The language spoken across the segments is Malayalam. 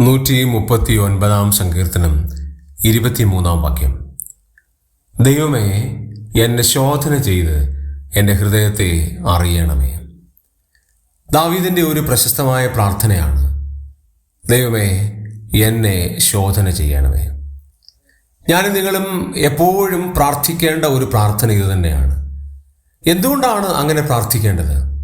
നൂറ്റി മുപ്പത്തി ഒൻപതാം സങ്കീർത്തനം ഇരുപത്തിമൂന്നാം വാക്യം. ദൈവമേ എന്നെ ശോധന ചെയ്ത് എന്റെ ഹൃദയത്തെ അറിയണമേ. ദാവീദിന്റെ ഒരു പ്രശസ്തമായ പ്രാർത്ഥനയാണ് ദൈവമേ എന്നെ ശോധന ചെയ്യണമേ. ഞാനും നിങ്ങളും എപ്പോഴും പ്രാർത്ഥിക്കേണ്ട ഒരു പ്രാർത്ഥന ഇത് തന്നെയാണ്. എന്തുകൊണ്ടാണ് അങ്ങനെ പ്രാർത്ഥിക്കേണ്ടത്?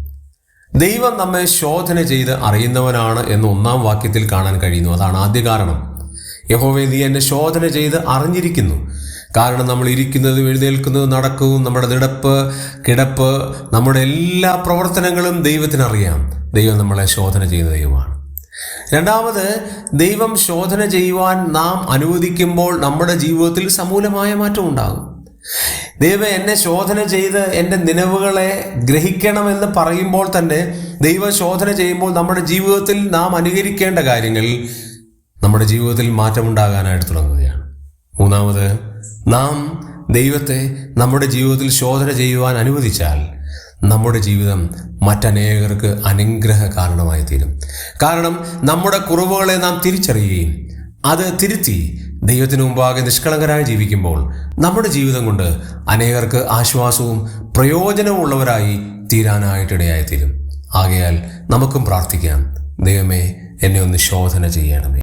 ദൈവം നമ്മെ ശോധന ചെയ്ത് അറിയുന്നവനാണ് എന്ന് ഒന്നാം വാക്യത്തിൽ കാണാൻ കഴിയുന്നു. അതാണ് ആദ്യ കാരണം. യഹോവേ എന്നെ ശോധന ചെയ്ത് അറിഞ്ഞിരിക്കുന്നു. കാരണം നമ്മൾ ഇരിക്കുന്നത് എഴുന്നേൽക്കുന്നതും നടക്കവും നമ്മുടെ നിടപ്പ് കിടപ്പ് നമ്മുടെ എല്ലാ പ്രവർത്തനങ്ങളും ദൈവത്തിനറിയാം ദൈവം നമ്മളെ ശോധന ചെയ്യുന്ന ദൈവമാണ്. രണ്ടാമത് ദൈവം ശോധന ചെയ്യുവാൻ നാം അനുവദിക്കുമ്പോൾ നമ്മുടെ ജീവിതത്തിൽ സമൂലമായ മാറ്റം ഉണ്ടാകും. ദൈവം എന്നെ ശോധന ചെയ്ത് എന്റെ നിലവുകളെ ഗ്രഹിക്കണമെന്ന് പറയുമ്പോൾ തന്നെ ദൈവം ശോധന ചെയ്യുമ്പോൾ നമ്മുടെ ജീവിതത്തിൽ നാം അനുകരിക്കേണ്ട കാര്യങ്ങൾ നമ്മുടെ ജീവിതത്തിൽ മാറ്റമുണ്ടാകാനായിട്ട് തുടങ്ങുകയാണ്. മൂന്നാമത് നാം ദൈവത്തെ നമ്മുടെ ജീവിതത്തിൽ ശോധന ചെയ്യുവാൻ അനുവദിച്ചാൽ നമ്മുടെ ജീവിതം മറ്റനേകർക്ക് അനുഗ്രഹ കാരണമായി തീരും. കാരണം നമ്മുടെ കുറവുകളെ നാം തിരിച്ചറിയുകയും അത് തിരുത്തി ദൈവത്തിന് മുമ്പാകെ നിഷ്കളങ്കരായി ജീവിക്കുമ്പോൾ നമ്മുടെ ജീവിതം കൊണ്ട് അനേകർക്ക് ആശ്വാസവും പ്രയോജനമുള്ളവരായി തീരാനായിട്ടിടയായി തീരും ആകയാൽ നമുക്കും പ്രാർത്ഥിക്കാം. ദൈവമേ എന്നെ ഒന്ന് ശോധന ചെയ്യണമേ.